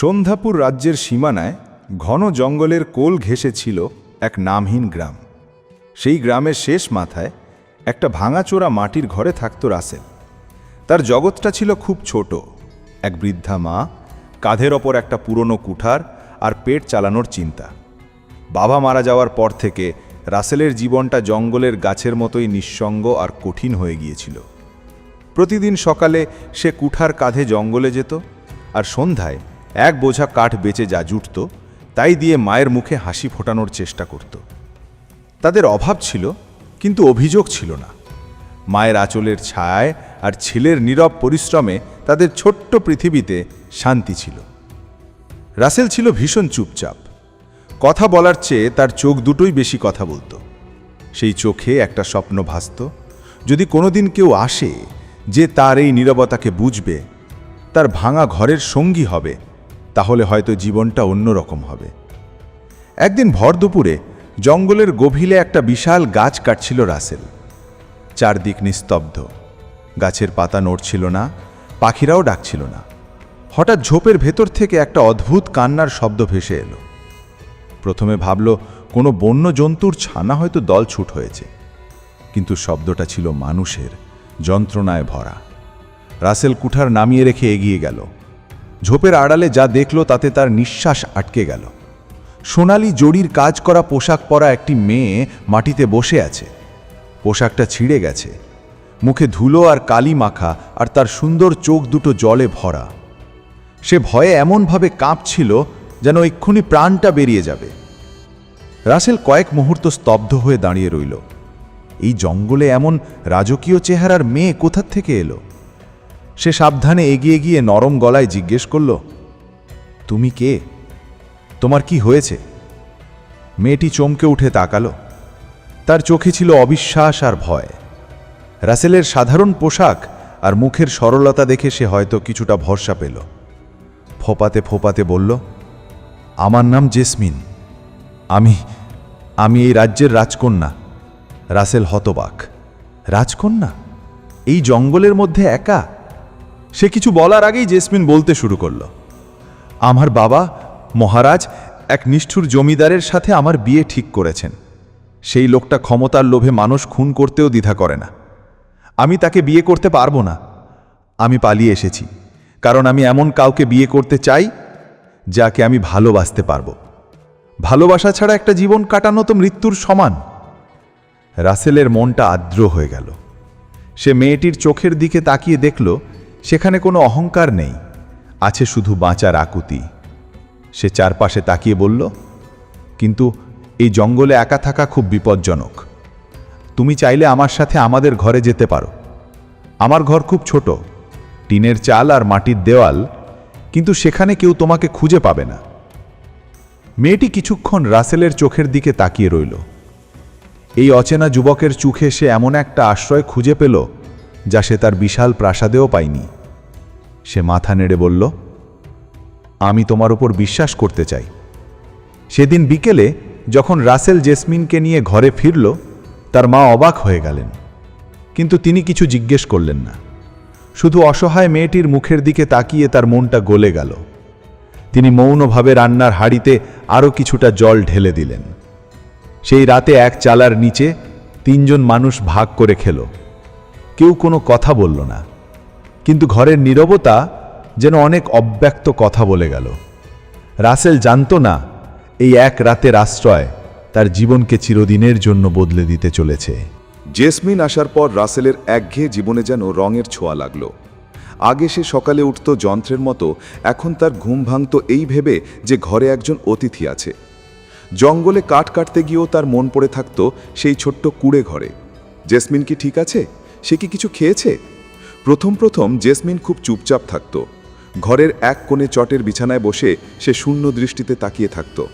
সন্ধ্যাপুর রাজ্যের সীমানায় ঘন জঙ্গলের কোল ঘেঁষে ছিল এক নামহীন গ্রাম। সেই গ্রামের শেষ মাথায় একটা ভাঙাচোরা মাটির ঘরে থাকত রাসেল। তার জগৎটা ছিল খুব ছোট। এক বৃদ্ধা মা, কাঁধের ওপর একটা পুরনো কুঠার আর পেট চালানোর চিন্তা। বাবা মারা যাওয়ার পর থেকে রাসেলের জীবনটা জঙ্গলের গাছের মতোই নিঃসঙ্গ আর কঠিন হয়ে গিয়েছিল। প্রতিদিন সকালে সে কুঠার কাঁধে জঙ্গলে যেত আর সন্ধ্যায় এক বোঝা কাঠ বেচে যা জুটত, তাই দিয়ে মায়ের মুখে হাসি ফোটানোর চেষ্টা করত। তাদের অভাব ছিল, কিন্তু অভিযোগ ছিল না। মায়ের আঁচলের ছায় আর ছেলের নীরব পরিশ্রমে তাদের ছোট্ট পৃথিবীতে শান্তি ছিল। রাসেল ছিল ভীষণ চুপচাপ। কথা বলার চেয়ে তার চোখ দুটোই বেশি কথা বলতো। সেই চোখে একটা স্বপ্ন ভাসত, যদি কোনোদিন কেউ আসে যে তার এই নীরবতাকে বুঝবে, তার ভাঙা ঘরের সঙ্গী হবে তাহলে হয়তো জীবনটা অন্যরকম হবে। একদিন ভর দুপুরে জঙ্গলের গভীরে একটা বিশাল গাছ কাটছিল রাসেল। চারদিক নিস্তব্ধ। গাছের পাতা নড়ছিল না, পাখিরাও ডাকছিল না। হঠাৎ ঝোপের ভেতর থেকে একটা অদ্ভুত কান্নার শব্দ ভেসে এলো। প্রথমে ভাবল, কোনো বন্য জন্তুর ছানা হয়তো দলছুট হয়েছে। কিন্তু শব্দটা ছিল মানুষের, যন্ত্রণায় ভরা। রাসেল কুঠার নামিয়ে রেখে এগিয়ে গেল। ঝোপের আড়ালে যা দেখল তাতে তার নিঃশ্বাস আটকে গেল। সোনালি জড়ির কাজ করা পোশাক পরা একটি মেয়ে মাটিতে বসে আছে। পোশাকটা ছিঁড়ে গেছে। মুখে ধুলো আর কালি মাখা আর তার সুন্দর চোখ দুটো জলে ভরা। সে ভয়ে এমনভাবে কাঁপছিল যেন এক্ষুনি প্রাণটা বেরিয়ে যাবে। রাসেল কয়েক মুহূর্ত স্তব্ধ হয়ে দাঁড়িয়ে রইল। এই জঙ্গলে এমন রাজকীয় চেহারার মেয়ে কোথার থেকে এলো? সে সাবধানে এগিয়ে গিয়ে নরম গলায় জিজ্ঞেস করল, তুমি কে? তোমার কি হয়েছে? মেয়েটি চমকে উঠে তাকালো। তার চোখে ছিল অবিশ্বাস আর ভয়। রাসেলের সাধারণ পোশাক আর মুখের সরলতা দেখে সে হয়তো কিছুটা ভরসা পেল। ফোপাতে ফোপাতে বলল, আমার নাম জেসমিন। আমি আমি এই রাজ্যের রাজকন্যা, রাসেল হতবাক। রাজকন্যা? এই জঙ্গলের মধ্যে একা? সে কিছু বলার আগেই জেসমিন বলতে শুরু করল। আমার বাবা মহারাজ এক নিষ্ঠুর জমিদারের সাথে আমার বিয়ে ঠিক করেছেন। সেই লোকটা ক্ষমতার লোভে মানুষ খুন করতেও দ্বিধা করে না। আমি তাকে বিয়ে করতে পারব না। আমি পালিয়ে এসেছি। কারণ আমি এমন কাউকে বিয়ে করতে চাই যাকে আমি ভালোবাসতে পারব। ভালোবাসা ছাড়া একটা জীবন কাটানো তো মৃত্যুর সমান। রাসেলের মনটা আর্দ্র হয়ে গেল। সে মেয়েটির চোখের দিকে তাকিয়ে দেখল সেখানে কোনো অহংকার নেই, আছে শুধু বাঁচার আকুতি। সে চারপাশে তাকিয়ে বলল, কিন্তু এই জঙ্গলে একা থাকা খুব বিপজ্জনক। তুমি চাইলে আমার সাথে আমাদের ঘরে যেতে পারো। আমার ঘর খুব ছোট, টিনের চাল আর মাটির দেওয়াল, কিন্তু সেখানে কেউ তোমাকে খুঁজে পাবে না। মেয়েটি কিছুক্ষণ রাসেলের চোখের দিকে তাকিয়ে রইল। এই অচেনা যুবকের চোখে সে এমন একটা আশ্রয় খুঁজে পেল যা সে তার বিশাল প্রাসাদেও পায়নি। সে মাথা নেড়ে বলল, আমি তোমার উপর বিশ্বাস করতে চাই। সেদিন বিকেলে যখন রাসেল জেসমিনকে নিয়ে ঘরে ফিরল, তার মা অবাক হয়ে গেলেন। কিন্তু তিনি কিছু জিজ্ঞেস করলেন না। শুধু অসহায় মেয়েটির মুখের দিকে তাকিয়ে তার মনটা গলে গেল। তিনি মৌনভাবে রান্নার হাড়িতে আরও কিছুটা জল ঢেলে দিলেন। সেই রাতে এক চালার নিচে তিনজন মানুষ ভাগ করে খেল। কেউ কোনো কথা বলল না। কিন্তু ঘরের নীরবতা যেন অনেক অব্যক্ত কথা বলে গেল। রাসেল জানতো না এই এক রাতের আশ্রয় তার জীবনকে চিরদিনের জন্য বদলে দিতে চলেছে। জেসমিন আসার পর রাসেলের একঘেয়ে জীবনে যেন রঙের ছোঁয়া লাগল। আগে সে সকালে উঠত যন্ত্রের মতো, এখন তার ঘুম ভাঙত এই ভেবে যে ঘরে একজন অতিথি আছে। জঙ্গলে কাঠ কাটতে গিয়েও তার মন পড়ে থাকত সেই ছোট্ট কুড়ে ঘরে। জেসমিন কি ঠিক আছে? সে কি কিছু খেয়েছে? প্রথম প্রথম জেসমিন খুব চুপচাপ থাকত। ঘরের এক কোণে চটের বিছানায় বসে সে শূন্য দৃষ্টিতে তাকিয়ে থাকত।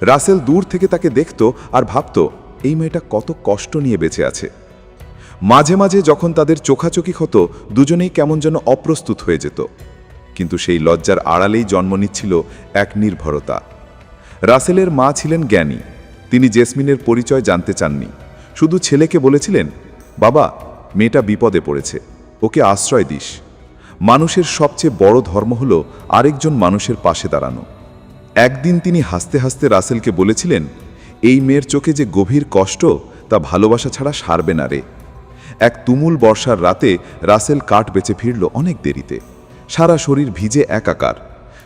রাসেল দূর থেকে তাকে দেখত আর ভাবত, এই মেয়েটা কত কষ্ট নিয়ে বেঁচে আছে। মাঝে মাঝে যখন তাদের চোখাচোখি হতো, দুজনেই কেমন যেন অপ্রস্তুত হয়ে যেত। কিন্তু সেই লজ্জার আড়ালেই জন্ম নিচ্ছিল এক নির্ভরতা। রাসেলের মা ছিলেন জ্ঞানী। তিনি জেসমিনের পরিচয় জানতে চাননি। শুধু ছেলেকে বলেছিলেন, বাবা মেয়েটা বিপদে পড়েছে। ওকে আশ্রয় দিস। মানুষের সবচেয়ে বড় ধর্ম হল আরেকজন মানুষের পাশে দাঁড়ানো। একদিন তিনি হাসতে হাসতে রাসেলকে বলেছিলেন, এই মেয়ের চোখে যে গভীর কষ্ট, তা ভালোবাসা ছাড়া সারবে না রে। এক তুমুল বর্ষার রাতে রাসেল কাঠ বেঁচে ফিরল অনেক দেরিতে। সারা শরীর ভিজে একাকার।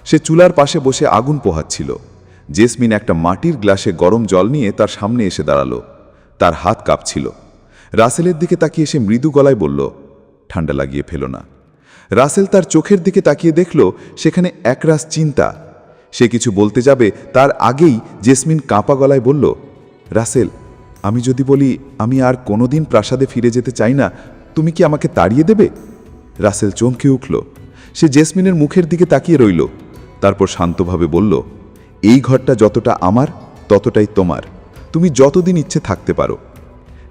সে চুলার পাশে বসে আগুন পোহাচ্ছিল। জেসমিন একটা মাটির গ্লাসে গরম জল নিয়ে তার সামনে এসে দাঁড়াল। তার হাত কাঁপছিল। রাসেলের দিকে তাকিয়ে সে মৃদু গলায় বলল ঠান্ডা লাগিয়ে ফেলো না। রাসেল তার চোখের দিকে তাকিয়ে দেখল, সেখানে একরাশ চিন্তা। সে কিছু বলতে যাবে, তার আগেই জেসমিন কাঁপা গলায় বলল, রাসেল, আমি যদি বলি, আমি আর কোনোদিন প্রাসাদে ফিরে যেতে চাই না, তুমি কি আমাকে তাড়িয়ে দেবে? রাসেল চমকে উঠল। সে জেসমিনের মুখের দিকে তাকিয়ে রইল, তারপর শান্তভাবে বলল, এই ঘরটা যতটা আমার, ততটাই তোমার। তুমি যতদিন ইচ্ছে থাকতে পারো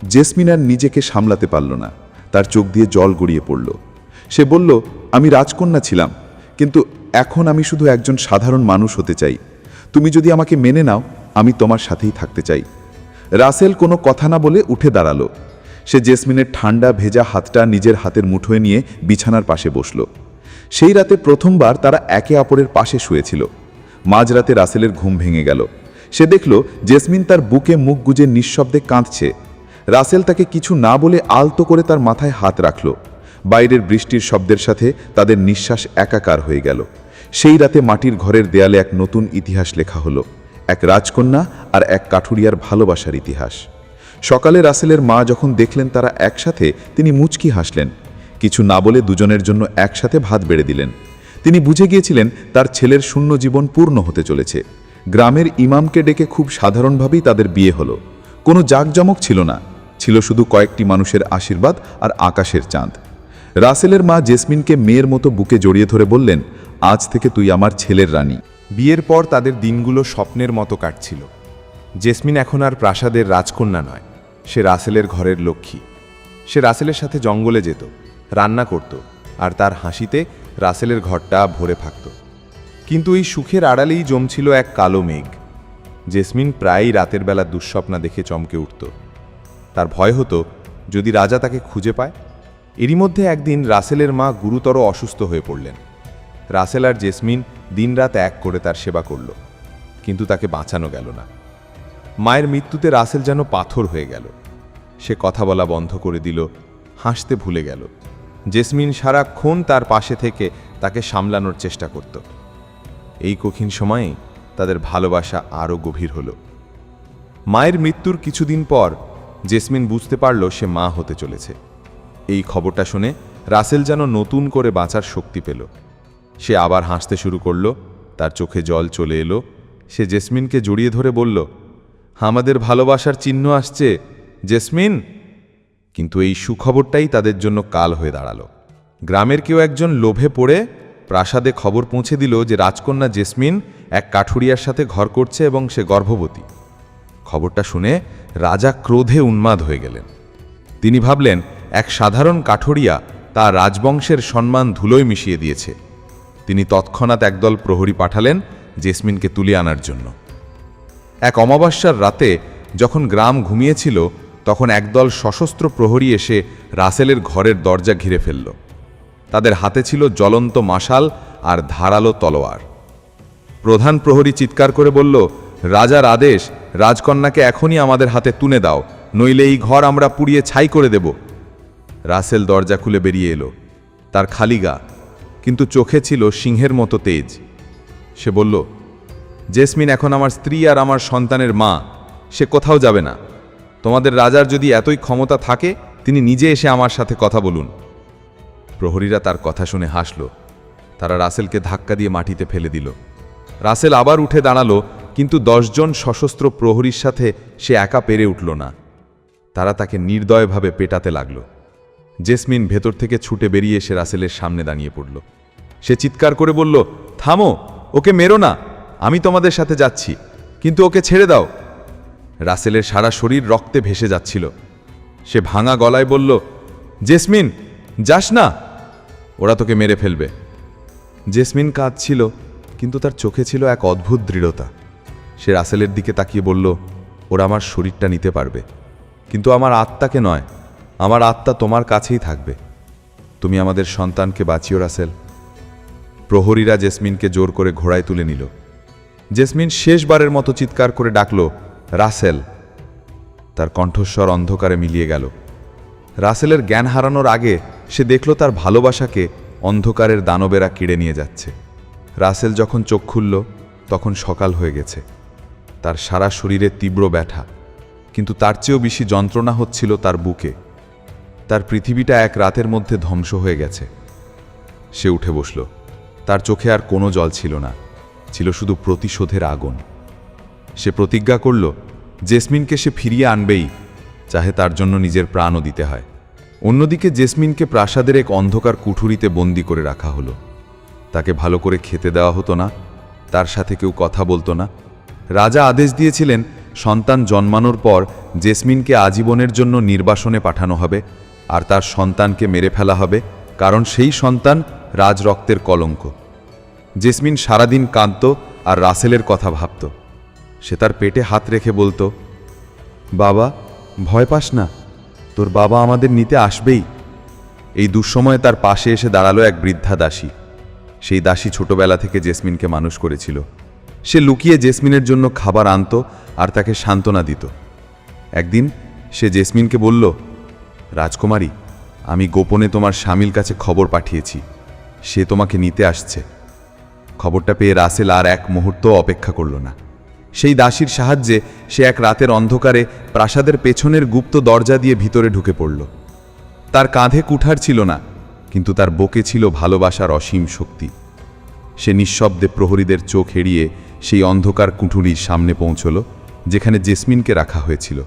জেসমিন আর নিজেকে সামলাতে পারল না। তার চোখ দিয়ে জল গড়িয়ে পড়ল। সে বলল, আমি রাজকন্যা ছিলাম, কিন্তু এখন আমি শুধু একজন সাধারণ মানুষ হতে চাই। তুমি যদি আমাকে মেনে নাও, আমি তোমার সাথেই থাকতে চাই। রাসেল কোনো কথা না বলে উঠে দাঁড়াল। সে জেসমিনের ঠান্ডা, ভেজা হাতটা নিজের হাতের মুঠোয় নিয়ে বিছানার পাশে বসল। সেই রাতে প্রথমবার তারা একে অপরের পাশে শুয়েছিল। মাঝরাতে রাসেলের ঘুম ভেঙে গেল। সে দেখল, জেসমিন তার বুকে মুখ গুজে নিঃশব্দে কাঁদছে। রাসেল তাকে কিছু না বলে আলতো করে তার মাথায় হাত রাখল। বাইরের বৃষ্টির শব্দের সাথে তাদের নিঃশ্বাস একাকার হয়ে গেল। সেই রাতে মাটির ঘরের দেয়ালে এক নতুন ইতিহাস লেখা হলো, এক রাজকন্যা আর এক কাঠুরিয়ার ভালোবাসার ইতিহাস। সকালে রাসেলের মা যখন দেখলেন তারা একসাথে, তিনি মুচকি হাসলেন। কিছু না বলে দুজনের জন্য একসাথে ভাত বেড়ে দিলেন। তিনি বুঝে গিয়েছিলেন তার ছেলের শূন্য জীবন পূর্ণ হতে চলেছে। গ্রামের ইমামকে ডেকে খুব সাধারণভাবেই তাদের বিয়ে হলো। কোনো জাঁকজমক ছিল না। ছিল শুধু কয়েকটি মানুষের আশীর্বাদ আর আকাশের চাঁদ। রাসেলের মা জেসমিনকে মেয়ের মতো বুকে জড়িয়ে ধরে বললেন, আজ থেকে তুই আমার ছেলের রানী। বিয়ের পর তাদের দিনগুলো স্বপ্নের মতো কাটছিল। জেসমিন এখন আর প্রাসাদের রাজকন্যা নয়, সে রাসেলের ঘরের লক্ষ্মী। সে রাসেলের সাথে জঙ্গলে যেত, রান্না করত আর তার হাসিতে রাসেলের ঘরটা ভরে থাকত। কিন্তু এই সুখের আড়ালেই জমছিল এক কালো মেঘ। জেসমিন প্রায়ই রাতের বেলা দুঃস্বপ্না দেখে চমকে উঠত। তার ভয় হতো যদি রাজা তাকে খুঁজে পায়। এরই মধ্যে একদিন রাসেলের মা গুরুতর অসুস্থ হয়ে পড়লেন। রাসেল আর জেসমিন দিনরাত এক করে তার সেবা করল, কিন্তু তাকে বাঁচানো গেল না। মায়ের মৃত্যুতে রাসেল যেন পাথর হয়ে গেল। সে কথা বলা বন্ধ করে দিল, হাসতে ভুলে গেল। জেসমিন সারাক্ষণ তার পাশে থেকে তাকে সামলানোর চেষ্টা করত। এই কঠিন সময়েই তাদের ভালোবাসা আরও গভীর হল। মায়ের মৃত্যুর কিছুদিন পর জেসমিন বুঝতে পারল সে মা হতে চলেছে। এই খবরটা শুনে রাসেল যেন নতুন করে বাঁচার শক্তি পেল। সে আবার হাসতে শুরু করল, তার চোখে জল চলে এলো। সে জেসমিনকে জড়িয়ে ধরে বলল, আমাদের ভালোবাসার চিহ্ন আসছে, জেসমিন! কিন্তু এই সুখবরটাই তাদের জন্য কাল হয়ে দাঁড়াল। গ্রামের কেউ একজন লোভে পড়ে প্রাসাদে খবর পৌঁছে দিল যে রাজকন্যা জেসমিন এক কাঠুরিয়ার সাথে ঘর করছে এবং সে গর্ভবতী। খবরটা শুনে রাজা ক্রোধে উন্মাদ হয়ে গেলেন। তিনি ভাবলেন, এক সাধারণ কাঠুরিয়া তার রাজবংশের সম্মান ধুলোয় মিশিয়ে দিয়েছে। তিনি তৎক্ষণাৎ একদল প্রহরী পাঠালেন জেসমিনকে তুলে আনার জন্য। এক অমাবস্যার রাতে যখন গ্রাম ঘুমিয়েছিল, তখন একদল সশস্ত্র প্রহরী এসে রাসেলের ঘরের দরজা ঘিরে ফেলল। তাদের হাতে ছিল জ্বলন্ত মাশাল আর ধারালো তলোয়ার। প্রধান প্রহরী চিৎকার করে বলল, রাজার আদেশ রাজকন্যাকে এখনই আমাদের হাতে তুলে দাও, নইলে এই ঘর আমরা পুড়িয়ে ছাই করে দেব। রাসেল দরজা খুলে বেরিয়ে এলো। তার খালি গা, কিন্তু চোখে ছিল সিংহের মতো তেজ। সে বলল, জেসমিন, এখন আমার স্ত্রী আর আমার সন্তানের মা, সে কোথাও যাবে না। তোমাদের রাজার যদি এতই ক্ষমতা থাকে, তিনি নিজে এসে আমার সাথে কথা বলুন। প্রহরীরা তার কথা শুনে হাসল। তারা রাসেলকে ধাক্কা দিয়ে মাটিতে ফেলে দিল। রাসেল আবার উঠে দাঁড়াল কিন্তু দশজন সশস্ত্র প্রহরীর সাথে সে একা পেরে উঠল না। তারা তাকে নির্দয়ভাবে পেটাতে লাগল। জেসমিন ভেতর থেকে ছুটে বেরিয়ে এসে রাসেলের সামনে দাঁড়িয়ে পড়ল। সে চিৎকার করে বলল, থামো, ওকে মেরো না, আমি তোমাদের সাথে যাচ্ছি, কিন্তু ওকে ছেড়ে দাও। রাসেলের সারা শরীর রক্তে ভেসে যাচ্ছিল। সে ভাঙা গলায় বলল, জেসমিন, যাস না, ওরা তোকে মেরে ফেলবে। জেসমিন কাঁদছিল, কিন্তু তার চোখে ছিল এক অদ্ভুত দৃঢ়তা। সে রাসেলের দিকে তাকিয়ে বলল, ওরা আমার শরীরটা নিতে পারবে। কিন্তু আমার আত্মাকে নয়, আমার আত্মা তোমার কাছেই থাকবে। তুমি আমাদের সন্তানকে বাঁচিও, রাসেল। প্রহরীরা জেসমিনকে জোর করে ঘোড়ায় তুলে নিল। জেসমিন শেষবারের মতো চিৎকার করে ডাকল, রাসেল! তার কণ্ঠস্বর অন্ধকারে মিলিয়ে গেল। রাসেলের জ্ঞান হারানোর আগে সে দেখল তার ভালোবাসাকে অন্ধকারের দানবেরা কিড়ে নিয়ে যাচ্ছে। রাসেল যখন চোখ খুলল, তখন সকাল হয়ে গেছে। তার সারা শরীরে তীব্র ব্যথা। কিন্তু তার চেয়েও বেশি যন্ত্রণা হচ্ছিল তার বুকে। তার পৃথিবীটা এক রাতের মধ্যে ধ্বংস হয়ে গেছে। সে উঠে বসল। তার চোখে আর কোনো জল ছিল না। ছিল শুধু প্রতিশোধের আগুন। সে প্রতিজ্ঞা করল, জেসমিনকে সে ফিরিয়ে আনবেই, চাহে তার জন্য নিজের প্রাণও দিতে হয়। অন্যদিকে জেসমিনকে প্রাসাদের এক অন্ধকার কুঠুরিতে বন্দি করে রাখা হলো। তাকে ভালো করে খেতে দেওয়া হতো না। তার সাথে কেউ কথা বলতো না। রাজা আদেশ দিয়েছিলেন, সন্তান জন্মানোর পর জেসমিনকে আজীবনের জন্য নির্বাসনে পাঠানো হবে, আর তার সন্তানকে মেরে ফেলা হবে, কারণ সেই সন্তান রাজরক্তের কলঙ্ক। জেসমিন সারাদিন কাঁদত আর রাসেলের কথা ভাবত। সে তার পেটে হাত রেখে বলতো, বাবা, ভয় পাস না, তোর বাবা আমাদের নিতে আসবেই। এই দুঃসময়ে তার পাশে এসে দাঁড়াল এক বৃদ্ধা দাসী। সেই দাসী ছোটবেলা থেকে জেসমিনকে মানুষ করেছিল। সে লুকিয়ে জেসমিনের জন্য খাবার আনতো আর তাকে সান্ত্বনা দিত। একদিন সে জেসমিনকে বলল, রাজকুমারী, আমি গোপনে তোমার স্বামীর কাছে খবর পাঠিয়েছি। সে তোমাকে নিতে আসছে। খবরটা পেয়ে রাসেল আর এক মুহূর্ত অপেক্ষা করল না। সেই দাসীর সাহায্যে সে এক রাতের অন্ধকারে প্রাসাদের পেছনের গুপ্ত দরজা দিয়ে ভিতরে ঢুকে পড়ল। তার কাঁধে কুঠার ছিল না, কিন্তু তার বুকে ছিল ভালোবাসার অসীম শক্তি। সে নিঃশব্দে প্রহরীদের চোখ এড়িয়ে সেই অন্ধকার কুঠুরির সামনে পৌঁছল, যেখানে জেসমিনকে রাখা হয়েছিল।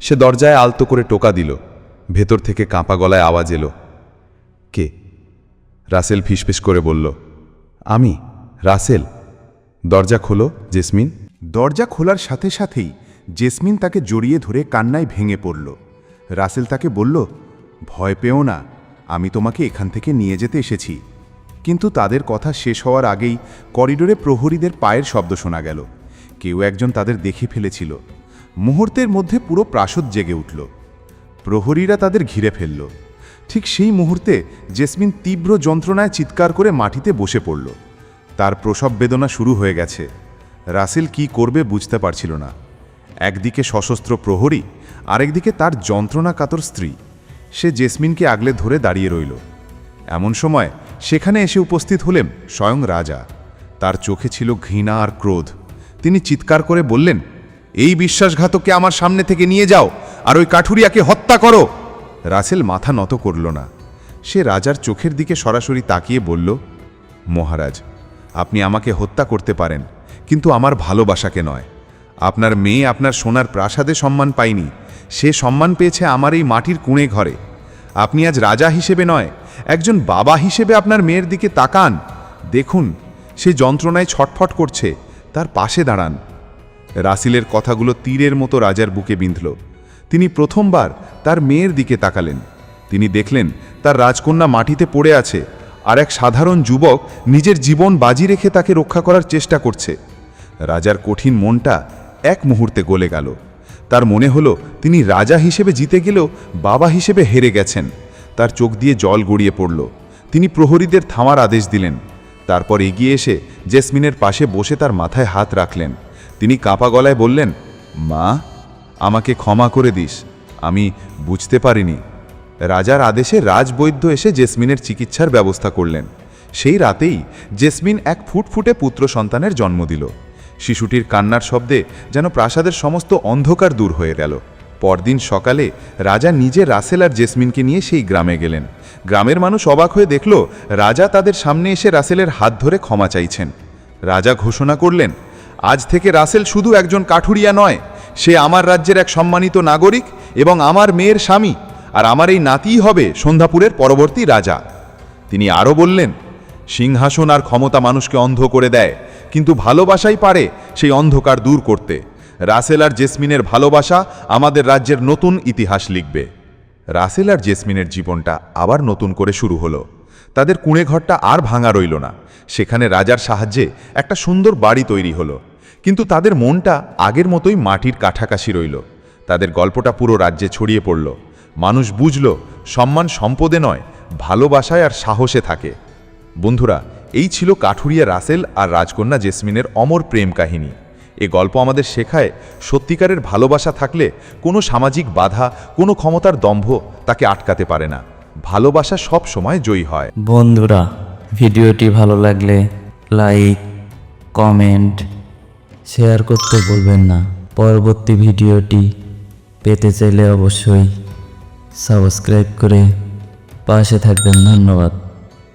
সে দরজায় আলতো করে টোকা দিল, ভেতর থেকে কাঁপা গলায় আওয়াজ এলো। কে? রাসেল ফিসফিস করে বলল, আমি, রাসেল। দরজা খোলো, জেসমিন। দরজা খোলার সাথে সাথেই জেসমিন তাকে জড়িয়ে ধরে কান্নায় ভেঙে পড়ল। রাসেল তাকে বলল, ভয় পেও না, আমি তোমাকে এখান থেকে নিয়ে যেতে এসেছি। কিন্তু তাদের কথা শেষ হওয়ার আগেই করিডোরে প্রহরীদের পায়ের শব্দ শোনা গেল। কেউ একজন তাদের দেখে ফেলেছিল। মুহূর্তের মধ্যে পুরো প্রাসদ জেগে উঠল। প্রহরীরা তাদের ঘিরে ফেলল। ঠিক সেই মুহূর্তে জেসমিন তীব্র যন্ত্রণায় চিৎকার করে মাটিতে বসে পড়ল। তার প্রসব বেদনা শুরু হয়ে গেছে। রাসেল কি করবে বুঝতে পারছিল না। একদিকে সশস্ত্র প্রহরী, আরেকদিকে তার যন্ত্রণা কাতর স্ত্রী। সে জেসমিনকে আগলে ধরে দাঁড়িয়ে রইল। এমন সময় সেখানে এসে উপস্থিত হলেন স্বয়ং রাজা। তার চোখে ছিল ঘৃণা আর ক্রোধ। তিনি চিৎকার করে বললেন, এই বিশ্বাসঘাতককে আমার সামনে থেকে নিয়ে যাও আর ওই কাঠুরিয়াকে হত্যা করো। রাসেল মাথা নত করল না। সে রাজার চোখের দিকে সরাসরি তাকিয়ে বলল, মহারাজ, আপনি আমাকে হত্যা করতে পারেন, কিন্তু আমার ভালোবাসাকে নয়। আপনার মেয়ে আপনার সোনার প্রাসাদে সম্মান পায়নি। সে সম্মান পেয়েছে আমার এই মাটির কুঁড়ে ঘরে। আপনি আজ রাজা হিসেবে নয়, একজন বাবা হিসেবে আপনার মেয়ের দিকে তাকান। দেখুন, সে যন্ত্রণায় ছটফট করছে, তার পাশে দাঁড়ান। রাসিলের কথাগুলো তীরের মতো রাজার বুকে বিঁধল। তিনি প্রথমবার তার মেয়ের দিকে তাকালেন। তিনি দেখলেন, তার রাজকন্যা মাটিতে পড়ে আছে, আর এক সাধারণ যুবক নিজের জীবন বাজি রেখে তাকে রক্ষা করার চেষ্টা করছে। রাজার কঠিন মনটা এক মুহূর্তে গলে গেল। তার মনে হলো তিনি রাজা হিসেবে জিতে গেলেও বাবা হিসেবে হেরে গেছেন। তার চোখ দিয়ে জল গড়িয়ে পড়ল। তিনি প্রহরীদের থামার আদেশ দিলেন। তারপর এগিয়ে এসে জেসমিনের পাশে বসে তার মাথায় হাত রাখলেন। তিনি কাঁপা গলায় বললেন, মা, আমাকে ক্ষমা করে দিস। আমি বুঝতে পারিনি। রাজার আদেশে রাজবৈদ্য এসে জেসমিনের চিকিৎসার ব্যবস্থা করলেন। সেই রাতেই জেসমিন এক ফুটফুটে পুত্র সন্তানের জন্ম দিল। শিশুটির কান্নার শব্দে যেন প্রাসাদের সমস্ত অন্ধকার দূর হয়ে গেল। পরদিন সকালে রাজা নিজে রাসেল আর জেসমিনকে নিয়ে সেই গ্রামে গেলেন। গ্রামের মানুষ অবাক হয়ে দেখল, রাজা তাদের সামনে এসে রাসেলের হাত ধরে ক্ষমা চাইছেন। রাজা ঘোষণা করলেন, আজ থেকে রাসেল শুধু একজন কাঠুরিয়া নয়, সে আমার রাজ্যের এক সম্মানিত নাগরিক এবং আমার মেয়ের স্বামী, আর আমার এই নাতিই হবে সন্ধ্যাপুরের পরবর্তী রাজা। তিনি আরও বললেন, সিংহাসন আর ক্ষমতা মানুষকে অন্ধ করে দেয় কিন্তু ভালোবাসাই পারে সেই অন্ধকার দূর করতে। রাসেল আর জেসমিনের ভালোবাসা আমাদের রাজ্যের নতুন ইতিহাস লিখবে। রাসেল আর জেসমিনের জীবনটা আবার নতুন করে শুরু হলো। তাদের কুঁড়ে ঘরটা আর ভাঙা রইল না। সেখানে রাজার সাহায্যে একটা সুন্দর বাড়ি তৈরি হলো। কিন্তু তাদের মনটা আগের মতোই মাটির কাঠাকাশি রইল। তাদের গল্পটা পুরো রাজ্যে ছড়িয়ে পড়ল। মানুষ বুঝল, সম্মান সম্পদে নয়, ভালোবাসায় আর সাহসে থাকে। বন্ধুরা এই ছিল কাঠুরিয়া রাসেল আর রাজকন্যা জেসমিনের অমর প্রেম কাহিনী। এ গল্প আমাদের শেখায় সত্যিকারের ভালোবাসা থাকলে কোনো সামাজিক বাধা, কোনো ক্ষমতার দম্ভ তাকে আটকাতে পারে না। ভালোবাসা সব সময় জয়ী হয়। বন্ধুরা, ভিডিওটি ভালো লাগলে লাইক, কমেন্ট, শেয়ার করতে বলবেন না। পরবর্তী ভিডিওটি পেতে চাইলে অবশ্যই সাবস্ক্রাইব করে পাশে থাকবেন। ধন্যবাদ।